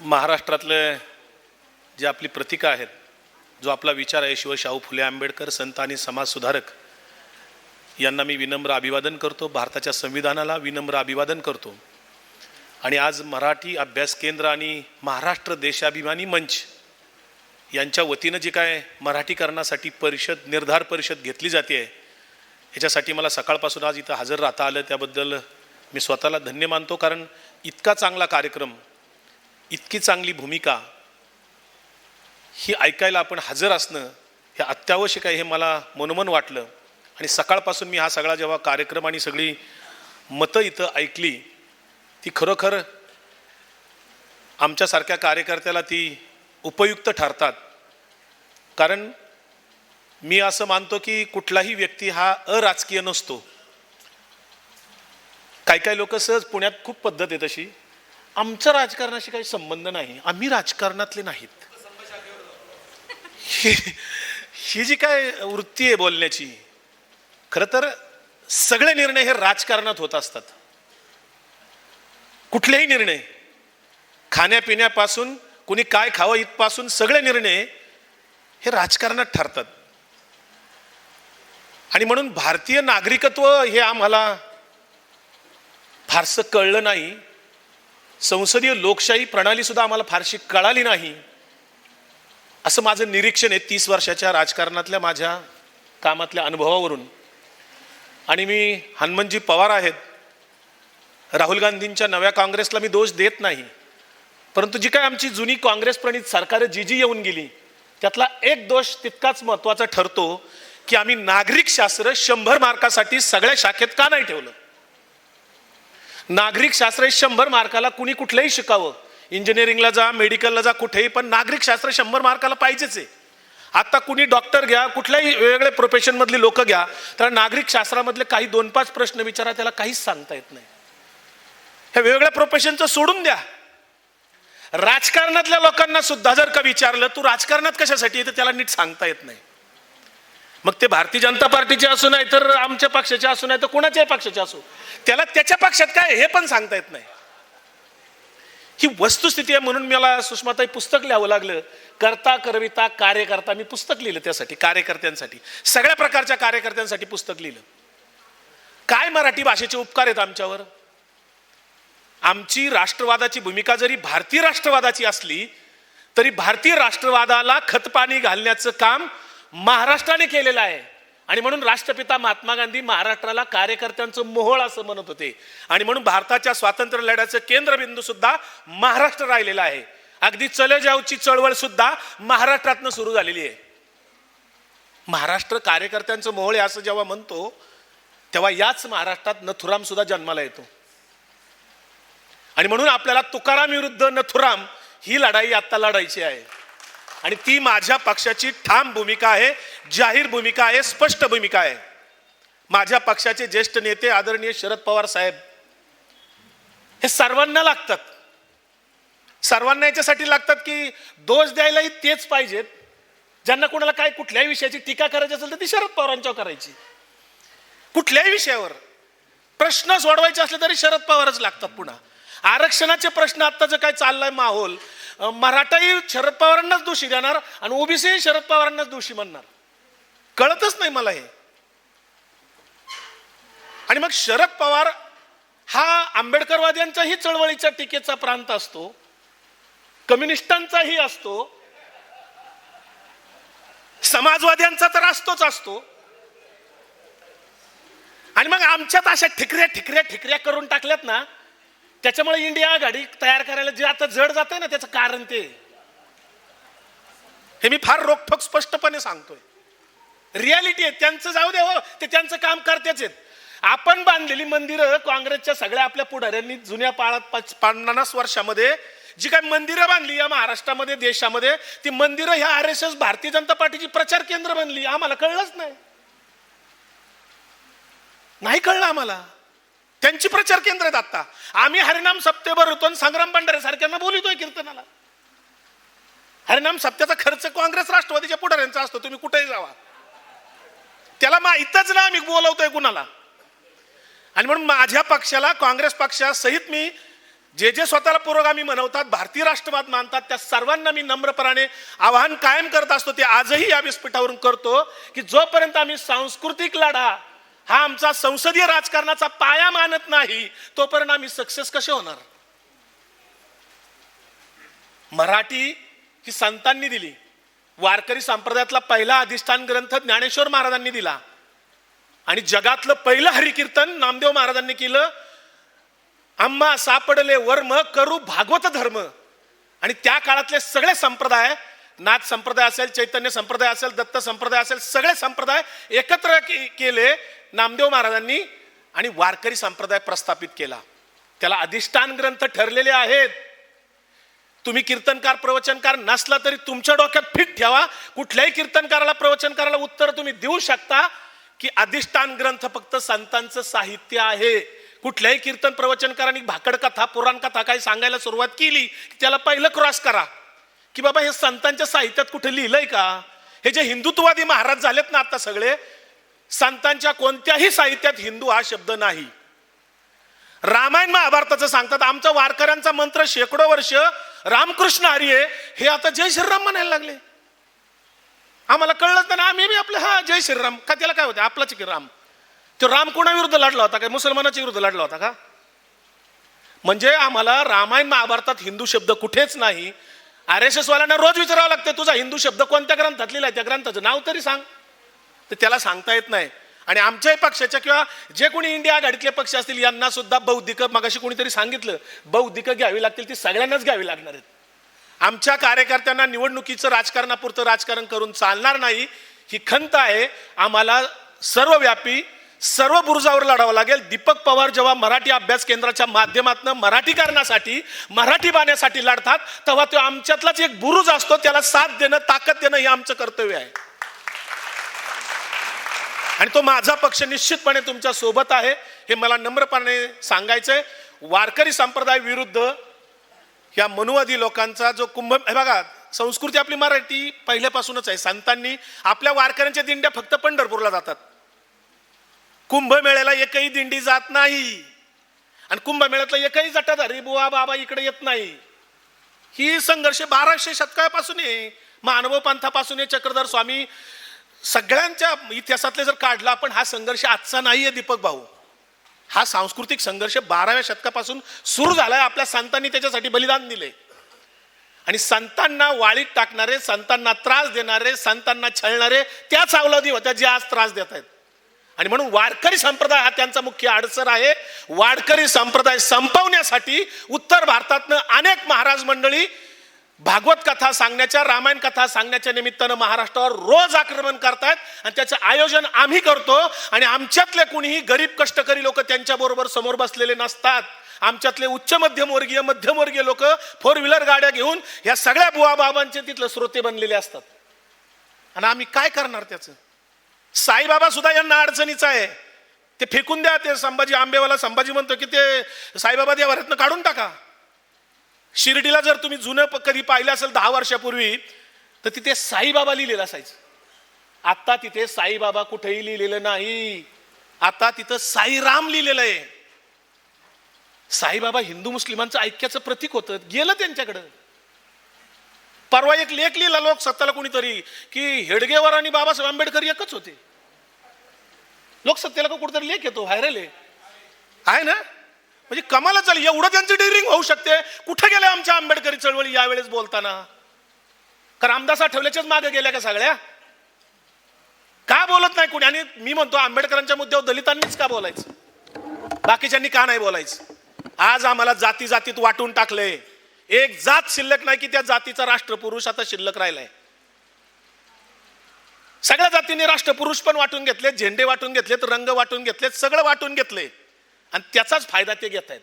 महाराष्ट्रातले जे आपली प्रतीकं आहेत जो आपला विचार आहे शिव शाहू फुले आंबेडकर संत आणि समाजसुधारक यांना मी विनम्र अभिवादन करतो. भारताच्या संविधानाला विनम्र अभिवादन करतो. आणि आज मराठी अभ्यास केंद्र आणि महाराष्ट्र देशाभिमानी मंच यांच्या वतीनं जी काय मराठीकरणासाठी परिषद निर्धार परिषद घेतली जाते आहे याच्यासाठी मला सकाळपासून आज इथं हजर राहता आलं. त्याबद्दल मी स्वतःला धन्य मानतो कारण इतका चांगला कार्यक्रम इतकी चांगली भूमिका ही ऐकायला आपण हजर असणं हे अत्यावश्यक आहे हे मला मनोमन वाटलं. आणि सकाळपासून मी हा सगळा जेव्हा कार्यक्रम आणि सगळी मतं इथं ऐकली ती खरोखर आमच्यासारख्या कार्यकर्त्याला ती उपयुक्त ठरतात. कारण मी असं मानतो की कुठलाही व्यक्ती हा अराजकीय नसतो. काही काही लोक सहज पुण्यात खूप पद्धत आहे तशी. आमचा राजकारणाशी काही संबंध नाही आम्ही राजकारणातले नाहीत. ही ही जी काय वृत्ती आहे बोलण्याची खरं तर सगळे निर्णय हे राजकारणात होत असतात. कुठलेही निर्णय खाण्यापिण्यापासून कुणी काय खावं इथपासून सगळे निर्णय हे राजकारणात ठरतात. आणि म्हणून भारतीय नागरिकत्व हे आम्हाला फारसं कळलं नाही. संसदीय लोकशाही प्रणाली सुद्धा आम्हाला फारशी कळाली नाही. असं माझं निरीक्षण आहे तीस वर्षाच्या राजकारणातल्या माझ्या कामातल्या अनुभवावरून. आणि मी हनुमनजी पवार आहेत. राहुल गांधींच्या नव्या काँग्रेसला मी दोष देत नाही. परंतु जी काय आमची जुनी काँग्रेस प्रणित सरकार जी जी येऊन गेली त्यातला एक दोष तितकाच महत्त्वाचा ठरतो की आम्ही नागरिक शास्त्र शंभर मार्कासाठी सगळ्या शाखेत का नाही ठेवलं? नागरिक शास्त्र शंभर मार्काला कुणी कुठलंही शिकावं. इंजिनिअरिंगला जा मेडिकलला जा कुठेही पण नागरिक शास्त्र शंभर मार्काला पाहिजेच आहे. आता कुणी डॉक्टर घ्या कुठल्याही वेगवेगळ्या प्रोफेशनमधली लोक घ्या तर नागरिक शास्त्रामधले काही दोन पाच प्रश्न विचारा त्याला काहीच सांगता येत नाही. ह्या वेगवेगळ्या प्रोफेशनचं सोडून द्या. राजकारणातल्या लोकांना सुद्धा जर का विचारलं तू राजकारणात कशासाठी येतं त्याला नीट सांगता येत नाही. मग ते भारतीय जनता पार्टीचे असू नाही तर आमच्या पक्षाचे असू नाही तर कोणाच्याही पक्षाचे असू. त्याला त्याच्या पक्षात काय हे पण सांगता येत नाही. ही वस्तुस्थिती आहे म्हणून मला सुषमाताई पुस्तक लिहावं लागलं. करता करविता कार्यकर्ता मी पुस्तक लिहिलं त्यासाठी कार्यकर्त्यांसाठी. सगळ्या प्रकारच्या कार्यकर्त्यांसाठी पुस्तक लिहिलं. काय मराठी भाषेचे उपकार आहेत आमच्यावर? आमची राष्ट्रवादाची भूमिका जरी भारतीय राष्ट्रवादाची असली तरी भारतीय राष्ट्रवादाला खतपाणी घालण्याचं काम महाराष्ट्राने केलेला आहे. आणि म्हणून राष्ट्रपिता महात्मा गांधी महाराष्ट्राला कार्यकर्त्यांचं मोहोळ असं म्हणत होते. आणि म्हणून भारताच्या स्वातंत्र्य लढ्याचं केंद्रबिंदू सुद्धा महाराष्ट्र राहिलेला आहे. अगदी चले जाऊची चळवळ सुद्धा महाराष्ट्रातनं सुरू झालेली आहे. महाराष्ट्र कार्यकर्त्यांचं मोहोळ आहे असं जेव्हा म्हणतो तेव्हा याच महाराष्ट्रात नथुराम सुद्धा जन्माला येतो. आणि म्हणून आपल्याला तुकाराम विरुद्ध नथुराम ही लढाई आता लढायची आहे. आणि ती माझ्या पक्षाची ठाम भूमिका आहे जाहीर भूमिका आहे स्पष्ट भूमिका आहे. माझ्या पक्षाचे ज्येष्ठ नेते आदरणीय शरद पवार साहेब हे सर्वांना लागतात. सर्वांना याच्यासाठी लागतात की दोष द्यायलाही तेच पाहिजेत. ज्यांना कोणाला काय कुठल्याही विषयाची टीका करायची असेल तर ती शरद पवारांच्यावर करायची. कुठल्याही विषयावर. प्रश्न सोडवायचे असले तरी शरद पवारच लागतात पुन्हा. आरक्षणाचे प्रश्न आत्ताचं काय चाललाय माहोल? मराठाही शरद पवारांनाच दोषी देणार आणि ओबीसी शरद पवारांनाच दोषी म्हणणार. कळतच नाही मला हे. आणि मग शरद पवार हा आंबेडकरवाद्यांचाही चळवळीच्या टीकेचा प्रांत असतो. कम्युनिस्टांचाही असतो. समाजवाद्यांचा तर असतोच असतो. आणि मग आमच्यात अशा ठिकऱ्या ठिकऱ्या ठिकऱ्या करून टाकल्यात ना त्याच्यामुळे इंडिया आघाडी तयार करायला जे आता जड जाते ना त्याचं कारण ते. हे मी फार रोखोक स्पष्टपणे सांगतोय. रियालिटी आहे त्यांचं जाऊ दे हो ते त्यांचं काम करतेच आहेत. आपण बांधलेली मंदिरं काँग्रेसच्या सगळ्या आपल्या पुढाऱ्यांनी जुन्या पाळात पाच- पन्नास वर्षामध्ये जी काही मंदिरं बांधली या महाराष्ट्रामध्ये देशामध्ये ती मंदिरं ह्या R S S Bharatiya Janata पार्टीची प्रचार केंद्र बनली आम्हाला कळलंच नाही. नाही कळलं आम्हाला. त्यांची प्रचार केंद्र आहेत आता आम्ही हरिनाम सप्तेवर होतो आणि संग्राम भंडारे सारख्यांना बोलितोय कीर्तनाला. हरिनाम सप्त्याचा खर्च काँग्रेस राष्ट्रवादीच्या पुढाऱ्यांचा असतो तुम्ही कुठेही जावा. त्याला माहीतच ना आम्ही बोलवतोय कुणाला. आणि म्हणून माझ्या पक्षाला काँग्रेस पक्षासहित मी जे जे स्वतःला पुरोगामी म्हणवतात भारतीय राष्ट्रवाद मानतात त्या सर्वांना मी नम्रपणाने आवाहन कायम करत असतो ते आजही या व्यासपीठावरून करतो की जोपर्यंत आम्ही सांस्कृतिक लढा हा आमचा संसदीय राजकारणाचा पाया मानत नाही तोपर्यंत आम्ही सक्सेस कसे होणार? मराठी ही संतांनी दिली. वारकरी संप्रदायातला पहिला अधिष्ठान ग्रंथ ज्ञानेश्वर महाराजांनी दिला. आणि जगातलं पहिलं हरिकीर्तन नामदेव महाराजांनी केलं. आम्हा सापडले वर्म करू भागवत धर्म. आणि त्या काळातले सगळे संप्रदाय नाथ संप्रदाय असेल चैतन्य संप्रदाय असेल दत्त संप्रदाय असेल सगळे संप्रदाय एकत्र केले. नामदेव महाराजांनी आणि वारकरी संप्रदाय प्रस्थापित केला. त्याला अधिष्ठान ग्रंथ ठरलेले आहेत. तुम्ही कीर्तनकार प्रवचनकार नसला तरी तुमच्या डोक्यात फिट ठेवा. कुठल्याही कीर्तनकाराला प्रवचनकाराला उत्तर तुम्ही देऊ शकता की अधिष्ठान ग्रंथ फक्त संतांचं साहित्य आहे. कुठल्याही कीर्तन प्रवचनकारांनी भाकड कथा पुराण कथा काही सांगायला सुरुवात केली की त्याला पहिलं क्रॉस करा. की बाबा हे संतांच्या साहित्यात कुठे लिहिलंय का? हे जे हिंदुत्ववादी महाराज झालेत ना आता सगळे संतांच्या कोणत्याही साहित्यात हिंदू हा शब्द नाही. रामायण महाभारताचं सांगतात आमचा वारकऱ्यांचा मंत्र शेकडो वर्ष रामकृष्ण हरिये हे आता जय श्रीराम म्हणायला लागले. आम्हाला कळलं तर आम्ही बी आपलं हा जय श्रीराम. का त्याला काय होतं? आपलाच की राम. तो राम कोणाविरुद्ध लढला होता? काय मुसलमानाच्या विरुद्ध लढला होता का? म्हणजे आम्हाला रामायण महाभारतात हिंदू शब्द कुठेच नाही. आर एस एस वाल्यांना रोज विचारावं लागतं तुझा हिंदू शब्द कोणत्या ग्रंथात लिहिला त्या ग्रंथाचं नाव तरी सांग. तर त्याला सांगता येत नाही. आणि आमच्याही पक्षाच्या किंवा जे कोणी इंडिया आघाडीतले पक्ष असतील यांना सुद्धा बौद्धिक मगाशी कोणीतरी सांगितलं बौद्धिक घ्यावी लागतील ती सगळ्यांनाच घ्यावी लागणार आहेत. आमच्या कार्यकर्त्यांना निवडणुकीचं राजकारणापुरतं राजकारण करून चालणार नाही ही खंत आहे. आम्हाला सर्वव्यापी सर्व बुरुजावर लढावं लागेल. दीपक पवार जेव्हा मराठी अभ्यास केंद्राच्या माध्यमातून मराठीकरणासाठी मराठी बाण्यासाठी लढतात तेव्हा तो आमच्यातलाच एक बुरुज असतो त्याला साथ देणं ताकद देणं हे आमचं कर्तव्य आहे. आणि तो माझा पक्ष निश्चितपणे तुमच्यासोबत आहे. हे मला नम्रपणे सांगायचंय. वारकरी संप्रदाय विरुद्ध या मनुवादी लोकांचा जो कुंभ हे बघा संस्कृती आपली मराठी पहिल्यापासूनच आहे. संतांनी आपल्या वारकऱ्यांच्या दिंड्या फक्त पंढरपूरला जातात. कुंभमेळ्याला एकही दिंडी जात नाही. आणि कुंभमेळ्यातला एकही जटाधारी बुवा बाबा इकडे येत नाही. ही संघर्ष बाराशे शतकापासून आहे. मानव पंथापासून आहे चक्रधर स्वामी. सगळ्यांच्या इतिहासातले जर काढला आपण हा संघर्ष आजचा नाही आहे दीपक भाऊ. हा सांस्कृतिक संघर्ष बाराव्या शतकापासून सुरू झालाय. आपल्या संतांनी त्याच्यासाठी बलिदान दिले. आणि संतांना वाळीत टाकणारे संतांना त्रास देणारे संतांना छळणारे त्याच अवलंबी होत्या जे आज त्रास देत आहेत. आणि म्हणून वारकरी संप्रदाय हा त्यांचा मुख्य अडसर आहे. वारकरी संप्रदाय संपवण्यासाठी उत्तर भारतातनं अनेक महाराज मंडळी भागवत कथा सांगण्याच्या रामायण कथा सांगण्याच्या निमित्तानं महाराष्ट्रावर रोज आक्रमण करतायत आणि त्याचं आयोजन आम्ही करतो आणि आमच्यातले कुणीही गरीब कष्टकरी लोक त्यांच्याबरोबर समोर बसलेले नसतात. आमच्यातले उच्च मध्यमवर्गीय मध्यमवर्गीय लोक फोर व्हीलर गाड्या घेऊन या सगळ्या बुवा बाबांचे तिथलं श्रोते बनलेले असतात. आणि आम्ही काय करणार त्याचं? साईबाबा सुद्धा यांना अडचणीचं आहे. ते फेकून द्या ते संभाजी आंबेवाला संभाजी म्हणतो की ते साईबाबा देवाऱ्यातनं काढून टाका. शिर्डीला जर तुम्ही जुनं कधी पाहिलं असेल दहा वर्षापूर्वी तर तिथे साईबाबा लिहिलेलं असायचं. आता तिथे साईबाबा कुठेही लिहिलेलं नाही. आता तिथं साईराम लिहिलेलं आहे. साईबाबा हिंदू मुस्लिमांचं ऐक्याचं प्रतीक होतं. गेलं त्यांच्याकडं. परवा एक लेख लिहिला लोक सत्ताला कोणीतरी की हेडगेवर आणि बाबासाहेब आंबेडकर एकच होते. लोकसत्तेला का कुठेतरी लेख येतो व्हायरल आहे. आहे ना? म्हणजे कमालच झाली. एवढं त्यांची डेअरिंग होऊ शकते. कुठे गेले आमच्या आंबेडकरी चळवळी यावेळेस बोलताना? कारण रामदास आठवल्याच्याच मागे गेल्या का सगळ्या? का बोलत नाही कोणी? आणि मी म्हणतो आंबेडकरांच्या मुद्द्यावर दलितांनीच का बोलायचं? बाकीच्यांनी का नाही बोलायचं? आज आम्हाला जाती जातीत वाटून टाकले एक जात शिल्लक नाही की त्या जातीचा राष्ट्रपुरुष आता शिल्लक राहिलाय. सगळ्या जातीने राष्ट्रपुरुष पण वाटून घेतले झेंडे वाटून घेतलेत रंग वाटून घेतलेत सगळं वाटून घेतले आणि त्याचाच फायदा ते घेत आहेत.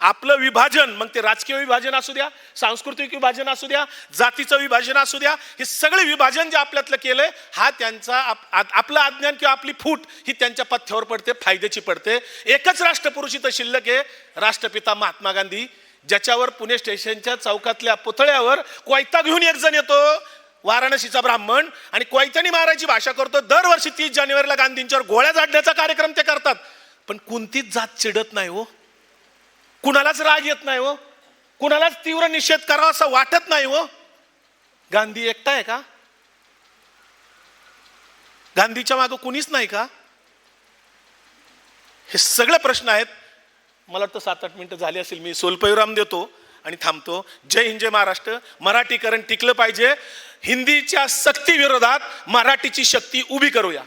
आपलं विभाजन मग ते राजकीय विभाजन असू द्या सांस्कृतिक विभाजन असू द्या जातीचं विभाजन असू द्या हे सगळे विभाजन जे आपल्यातलं केलंय हा त्यांचा आप- आपलं अज्ञान किंवा आपली फूट ही त्यांच्या पथ्यावर पडते फायद्याची पडते. एकच राष्ट्रपुरुष इथं शिल्लक आहे राष्ट्रपिता महात्मा गांधी ज्याच्यावर पुणे स्टेशनच्या चौकातल्या पुतळ्यावर कोयता घेऊन एक जण येतो वाराणसीचा ब्राह्मण आणि कोयत्यानी महाराजची भाषा करतो. दरवर्षी तीस जानेवारीला गांधींच्यावर गोळ्या झाडण्याचा कार्यक्रम ते करतात. पण कोणतीच जात चिडत नाही हो. कुणालाच राग येत नाही हो. कुणालाच तीव्र निषेध करावा असं वाटत नाही हो. गांधी एकटा आहे का? गांधीच्या मागं कुणीच नाही का? हे सगळे प्रश्न आहेत. मला वाटतं सात आठ मिनिटं झाली असेल. मी सोलपयुराम देतो आणि थांबतो. जय हिंद जय महाराष्ट्र. मराठीकरण टिकलं पाहिजे. हिंदीच्या सक्ती विरोधात मराठीची शक्ती उभी करूया.